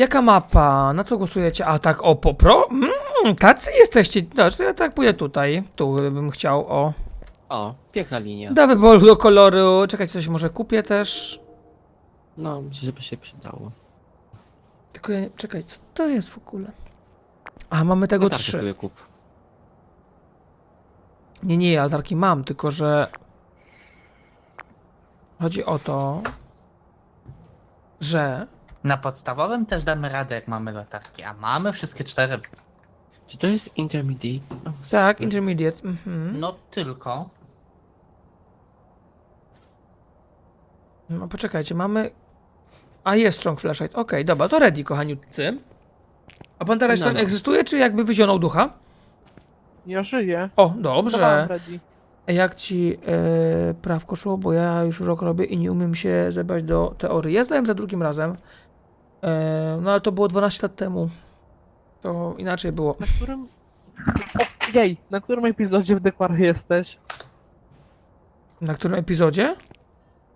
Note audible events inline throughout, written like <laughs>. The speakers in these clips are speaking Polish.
Jaka mapa? Na co głosujecie? A tak, o, po pro? Mm, tacy jesteście. Dobrze, to ja tak pójdę tutaj. Tu bym chciał, o. O, piękna linia. Da wyboru do koloru. Czekajcie, coś może kupię też. No, myślę, żeby się przydało. Tylko ja, nie- czekaj, co to jest w ogóle? A, mamy tego Latarkę trzy. sobie kup. Nie, nie, altarki mam, tylko że... Chodzi o to, że... Na podstawowym też damy radę, jak mamy latarki, a mamy wszystkie cztery. Czy to jest intermediate? O, Tak, super. intermediate. Mhm. No tylko. No poczekajcie, mamy... A jest strong flashlight. Okej, dobra, to ready, kochaniutcy. A pan teraz No, tam no. egzystuje, czy jakby wyzionął ducha? Ja żyję. O, Dawałem dobrze. ready. Jak ci e, prawko szło, bo ja już rok robię i nie umiem się zebrać do teorii. Ja zdałem za drugim razem. E, no ale to było 12 lat temu. To inaczej było. Na którym... O, jej, na którym epizodzie w Dekwar jesteś? Na którym epizodzie?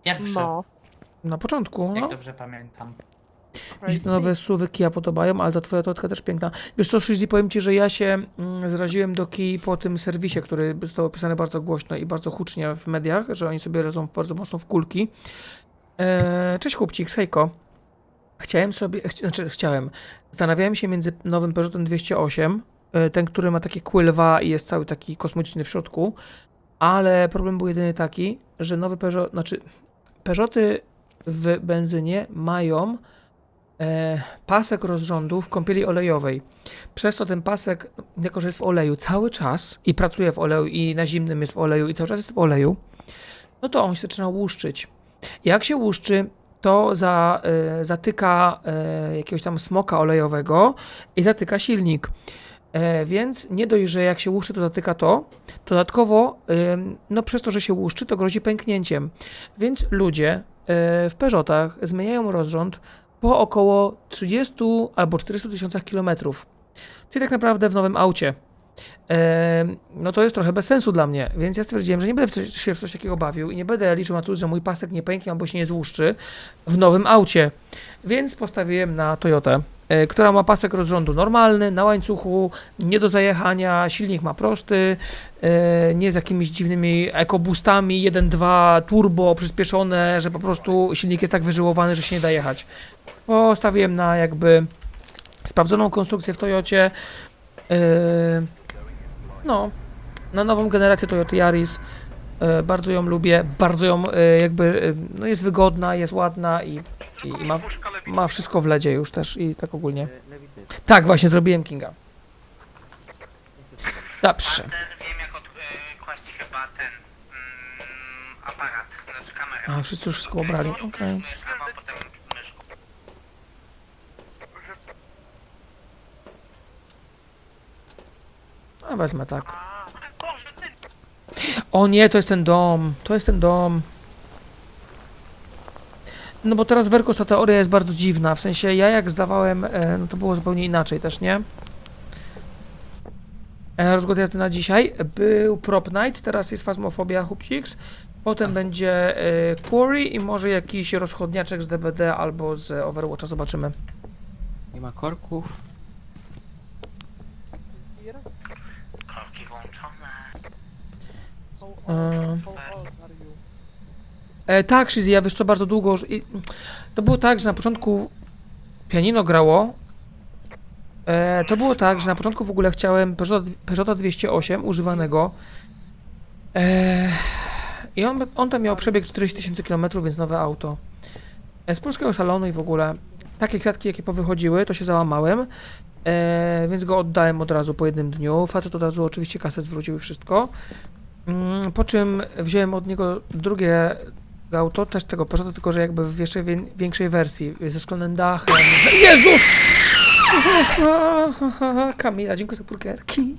Pierwszy, No. Na początku, jak no. dobrze pamiętam. Mi się te nowe suwy Kia podobają, ale ta twoja totka też piękna. Wiesz co, Shizzy, powiem ci, że ja się mm, zraziłem do Kii po tym serwisie, który został opisany bardzo głośno i bardzo hucznie w mediach, że oni sobie lezą bardzo mocno w kulki. E, cześć chłopcik, hejko. Chciałem sobie, znaczy chciałem, zastanawiałem się między nowym Peugeotem 208, e, ten, który ma takie kły lwa i jest cały taki kosmiczny w środku, ale problem był jedyny taki, że nowy Peugeot, znaczy Peugeoty w benzynie mają e, pasek rozrządu w kąpieli olejowej. Przez to ten pasek, jako że jest w oleju cały czas i pracuje w oleju i na zimnym jest w oleju i cały czas jest w oleju, no to on się zaczyna łuszczyć. Jak się łuszczy, to za, e, zatyka e, jakiegoś tam smoka olejowego i zatyka silnik. E, więc nie dość, że jak się łuszczy, to zatyka to, dodatkowo, no przez to, że się łuszczy, to grozi pęknięciem. Więc ludzie e, w Peugeotach zmieniają rozrząd po około 30 albo 400 tysiącach kilometrów. Czyli tak naprawdę w nowym aucie. No to jest trochę bez sensu dla mnie, więc ja stwierdziłem, że nie będę w coś, się w coś takiego bawił i nie będę liczył na to, że mój pasek nie pęknie albo się nie złuszczy w nowym aucie. Więc postawiłem na Toyotę, e, która ma pasek rozrządu normalny, na łańcuchu, nie do zajechania, silnik ma prosty, e, nie z jakimiś dziwnymi ekobustami, 1.2 turbo przyspieszone, że po prostu silnik jest tak wyżyłowany, że się nie da jechać. Postawiłem na jakby sprawdzoną konstrukcję w Toyocie. Yy, no, na nową generację Toyota Yaris. Yy, bardzo ją lubię, bardzo ją yy, jakby, yy, no jest wygodna, jest ładna i, i, i ma, ma wszystko w ledzie już też i tak ogólnie. Tak, właśnie zrobiłem Kinga. Dobrze. wiem jak odkłaść chyba ten mm, aparat, znaczy kamerę. A, wszyscy już wszystko obrali, okej. potem A wezmę tak. O nie, to jest ten dom. To jest ten dom. No bo teraz Werkos ta teoria jest bardzo dziwna. W sensie ja jak zdawałem, e, no to było zupełnie inaczej też, nie? E, jazdy na dzisiaj był Prop Night, teraz jest Phasmophobia Hupsix. Potem będzie e, Quarry i może jakiś rozchodniaczek z DBD albo z Overwatcha, zobaczymy. Nie ma korków. Korki włączone. You? E, tak, Shizzy, ja wiesz co, bardzo długo. I, to było tak, że na początku pianino grało. E, to było tak, że na początku w ogóle chciałem Peugeota, Peugeota 208 używanego. E, I on, on tam miał przebieg 40 tysięcy km, więc nowe auto. E, z polskiego salonu i w ogóle takie kwiatki, jakie powychodziły, to się załamałem. E, więc go oddałem od razu po jednym dniu. Facet od razu oczywiście kasę zwrócił i wszystko. Mm, po czym wziąłem od niego drugie auto, też tego Peugeota, tylko że jakby w jeszcze wię- większej wersji, ze szklanym dachem. Z... Jezus! <laughs> Kamila, dziękuję za burgerki.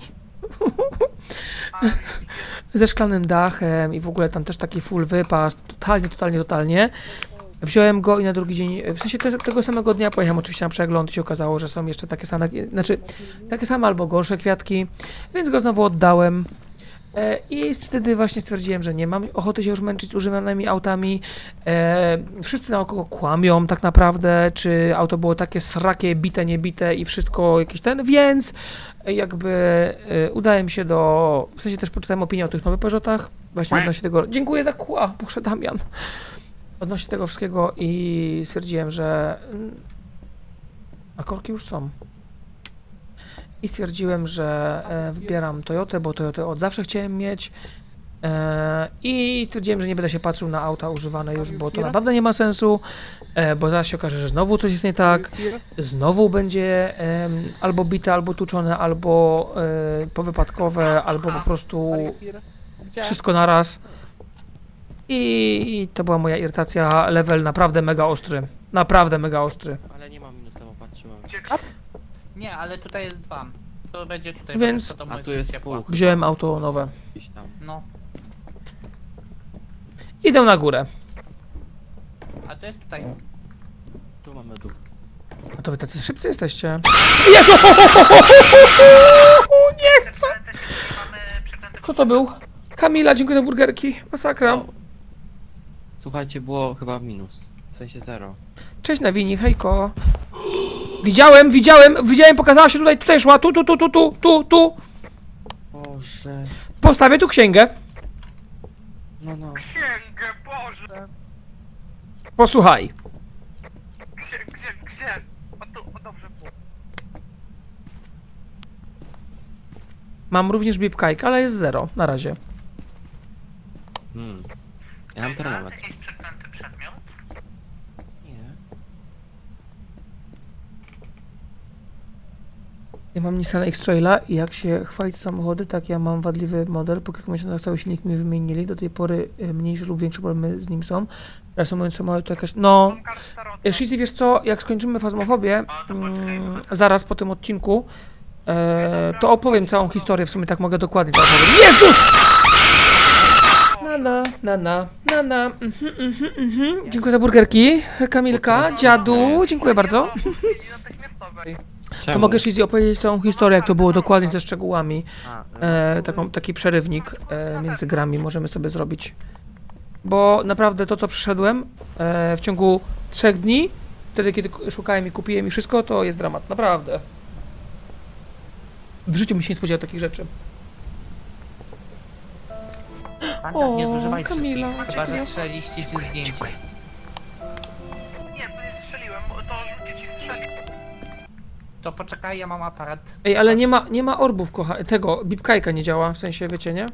<laughs> ze szklanym dachem i w ogóle tam też taki full wypas, totalnie, totalnie, totalnie. Wziąłem go i na drugi dzień, w sensie te, tego samego dnia pojechałem oczywiście na przegląd i się okazało, że są jeszcze takie same, znaczy takie same albo gorsze kwiatki, więc go znowu oddałem. E, I wtedy właśnie stwierdziłem, że nie mam ochoty się już męczyć używanymi autami. E, wszyscy naokoło kłamią tak naprawdę, czy auto było takie srakie, bite, niebite i wszystko jakieś ten, więc jakby e, udałem się do, w sensie też poczytałem opinię o tych nowych Peugeotach, właśnie odnośnie tego, dziękuję za kła, Boże Damian, odnośnie tego wszystkiego i stwierdziłem, że mm, a korki już są. I stwierdziłem, że e, wybieram Toyotę, bo Toyotę od zawsze chciałem mieć. E, I stwierdziłem, że nie będę się patrzył na auta używane już, bo to naprawdę nie ma sensu, e, bo zaraz się okaże, że znowu coś jest nie tak, znowu będzie albo bite, albo tuczone, albo powypadkowe, albo po prostu wszystko naraz. I to była moja irytacja, level naprawdę mega ostry. Naprawdę mega ostry. Ale nie mam minusa, bo patrzyłem. Nie, ale tutaj jest dwa. To będzie tutaj. Więc- to A tu jest ciepło. pół. Wziąłem auto nowe. Tam. No. Idę na górę. A to jest tutaj. Tu mamy dół. A to wy tacy szybcy jesteście. Jezu! <laughs> Nie chcę! Kto to był? Kamila, dziękuję za burgerki. Masakra. O. Słuchajcie, było chyba minus. W sensie zero. Cześć Nawini, hejko. Widziałem, widziałem, widziałem, pokazała się tutaj, tutaj szła, tu, tu, tu, tu, tu, tu, tu. Boże. Postawię tu księgę. No, no. Księgę, Boże! Posłuchaj. Gdzie, gdzie, gdzie? O tu, o dobrze było. Mam również bipkajkę, ale jest zero na razie. Hmm. Ja mam termometr. jakiś przeklęty przedmiot? Nie. Ja mam Nissan X-Traila i jak się chwalić samochody, tak ja mam wadliwy model. Po kilku miesiącach cały silnik mi wymienili. Do tej pory y, mniejsze lub większe problemy z nim są. Reasumując samochód to jakaś... No, E, Shizzy, wiesz co, jak skończymy fazmofobię, mm, zaraz po tym odcinku, e, to opowiem całą historię, w sumie tak mogę dokładnie opowiem. Jezus! Na na, na na, na na, mhm, mhm, mhm. Dziękuję za burgerki, Kamilka, dziadu, dziękuję bardzo. Czemu? To mogę Shizzy opowiedzieć całą historię, jak to było dokładnie ze szczegółami. A, E, taką, taki przerywnik e, między grami możemy sobie zrobić. Bo naprawdę to, co przeszedłem e, w ciągu trzech dni, wtedy, kiedy k- szukałem i kupiłem i wszystko, to jest dramat. Naprawdę. W życiu mi się nie spodziewał takich rzeczy. Panda, nie O, Kamila, wszystkich, chyba dziękuję. że strzeliście ci zdjęcie. dziękuję. Nie, nie strzeliłem, to rzucie ci strzeli. To poczekaj, ja mam aparat. Ej, ale nie ma, nie ma orbów, kocha... Tego, bipkajka nie działa, w sensie, wiecie, nie?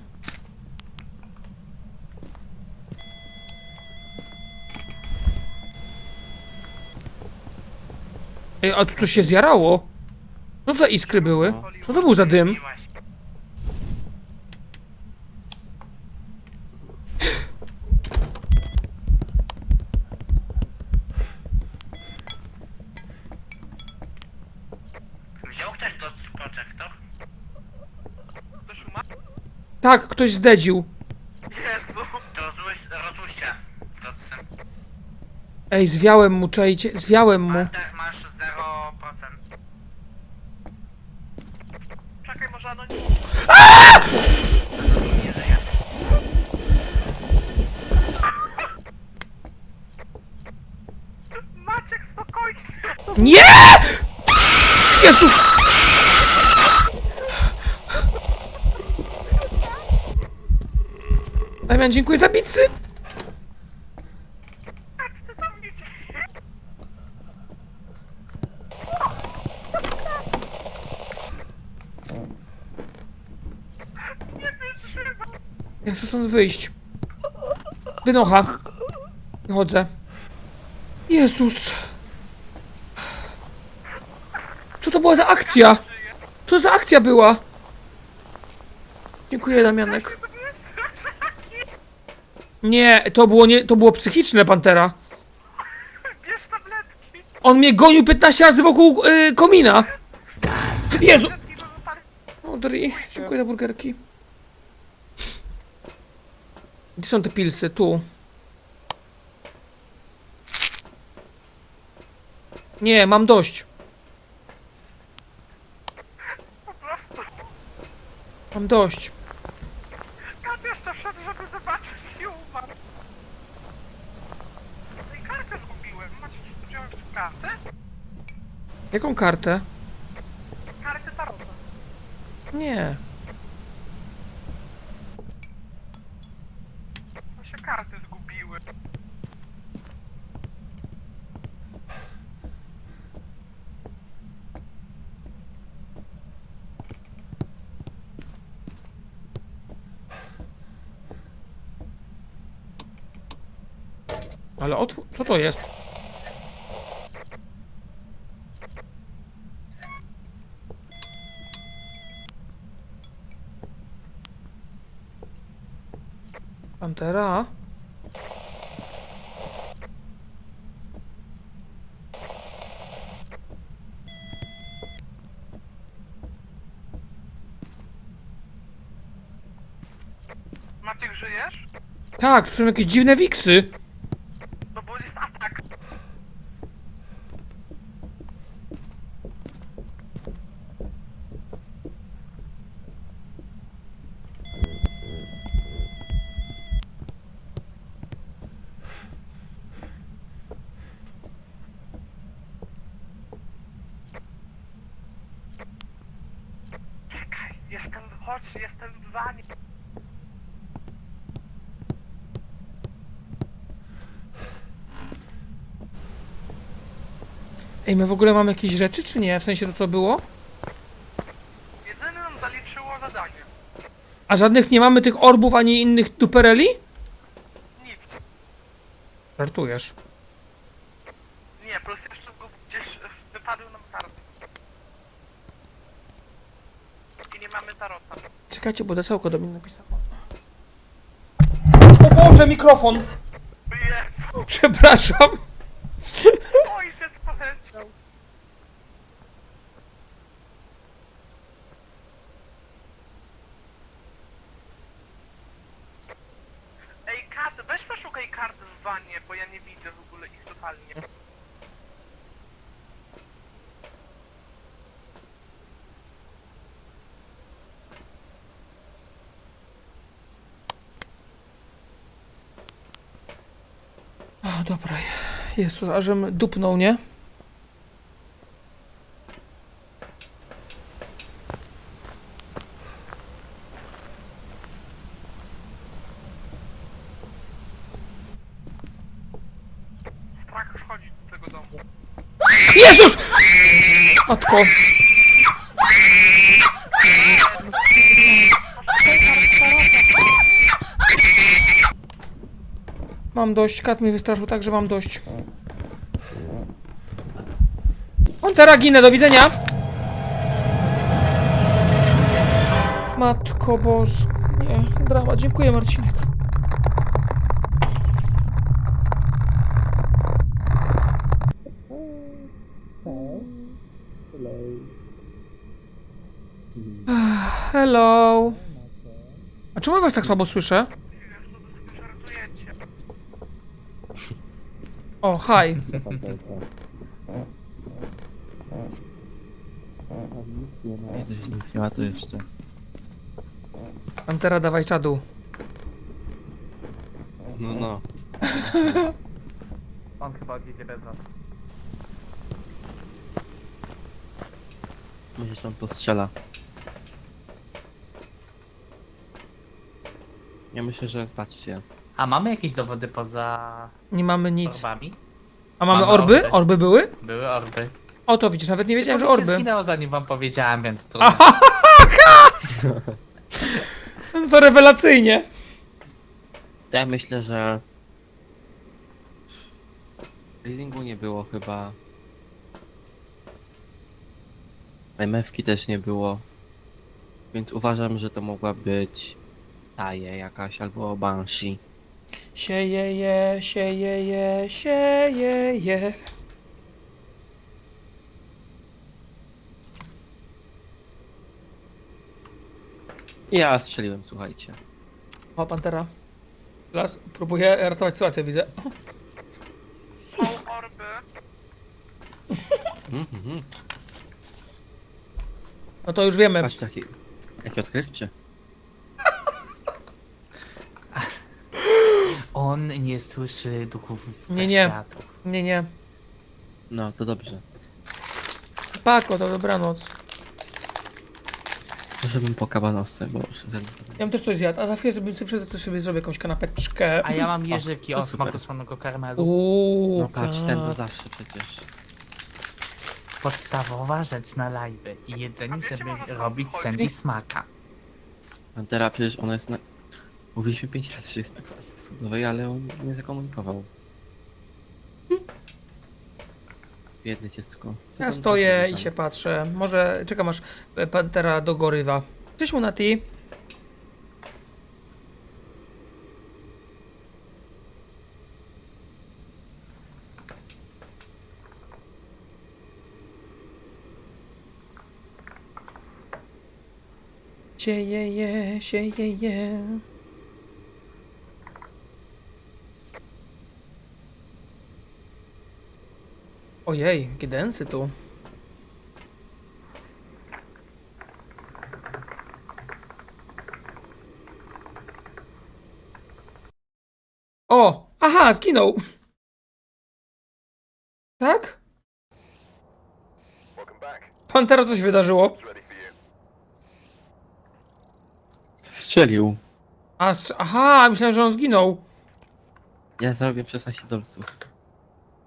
Ej, a tu coś się zjarało? Co za iskry były? Co to był za dym? Tak, ktoś zdedził. To. Dotcy. Ej, zwiałem mu, czajcie, zwiałem mu. Walter, masz 0%. Czekaj, może anonim... Nie żyje. Maciek, spokojnie! Nie! Jezus! Damian, dziękuję za wytrzymam! Ja chcę stąd wyjść. Wynocha. Wychodzę. Jezus. Co to była za akcja? Co za akcja była? Dziękuję, Damianek. Nie, to było nie, to było psychiczne, Pantera. Bierz tabletki! On mnie gonił 15 razy wokół y, komina. Jezu! Tabletki do. Audrey, dziękuję za burgerki. Gdzie są te pilsy? Tu. Nie, mam dość. Mam dość. Jaką kartę? Karty tarota. Nie. To się karty zgubiły. Ale otwór... Co to jest? Pantera? Maciek, żyjesz? Tak, to są jakieś dziwne wiksy. No bo jest atak. Czekaj, jestem, chodź, jestem w wanie. Ej, my w ogóle mamy jakieś rzeczy, czy nie? W sensie to co było? Jedyne nam zaliczyło zadanie. A żadnych nie mamy tych orbów ani innych dupereli? Nic. Żartujesz. Nie, plus jeszcze go gdzieś e, wypadły nam karty. I nie mamy tarota. Czekajcie, bo desełko do mnie napisało. O Boże, mikrofon! Jezu, Przepraszam. ojciec poleciał. Ej, Kat, weź poszukaj kart w wanie, bo ja nie widzę w ogóle ich totalnie. O, dobra. Jezus, ażem dupnął, nie? Jezus! Matko. Mam dość. Kat mnie wystraszył tak, że mam dość. Pantera ginę, do widzenia! Matko Boż. Nie, drama. Dziękuję, Marcinek. Hello. A czemu was tak słabo słyszę? Jezu, wy sobie żartujecie. O, hi. Nie, coś nic nie ma to jeszcze. Pantera, dawaj czadu. No, no. <laughs> On chyba odjedzie bez nas. Myślę, że on postrzela. Ja myślę, że patrzcie. A mamy jakieś dowody poza Nie mamy nic. orbami? A mamy Mamy orby? orby. Orby były? Były orby. O, to widzisz, nawet nie wiedziałem, że Tylko mi się orby. zginęło zanim wam powiedziałem, więc trudno. No to rewelacyjnie. Ja myślę, że... Leasingu nie było chyba. MF-ki też nie było. Więc uważam, że to mogła być Taje jakaś albo Banshee. Sieje je, sieje je, sieje je. Ja strzeliłem, słuchajcie. O, Pantera. Teraz próbuję ratować sytuację, widzę. Są orby. Mhm, mhm. No to już wiemy. Patrz taki... Jaki odkrywczy. On nie słyszy duchów z Nie, nie. światów. Nie, nie. No, to dobrze. szpako, to dobranoc. Żebym po kabanosce, bo już ten... Ja bym też coś zjadł, a za chwilę sobie, sobie, coś sobie zrobię jakąś kanapeczkę. A ja mam jeżyki to o super. smaku słonego karmelu. Uuu, No patrz, ten to tak. zawsze przecież. Podstawowa rzecz na live. I jedzenie, żeby robić Sandy smaka. Pantera przecież ona jest na... Mówiliśmy pięć razy, że jest na klatce sudowej, ale on nie zakomunikował. Biedne dziecko. Co Ja tam stoję i się patrzę. Może czekam aż e, Pantera dogorywa. Cześć Monati. Sieje, sieje. Ojej, jakie densy tu. O! Aha, zginął! Tak? Pantera coś wydarzyło. Strzelił. A, strz- aha, myślałem, że on zginął. Ja zrobię 16 dolców.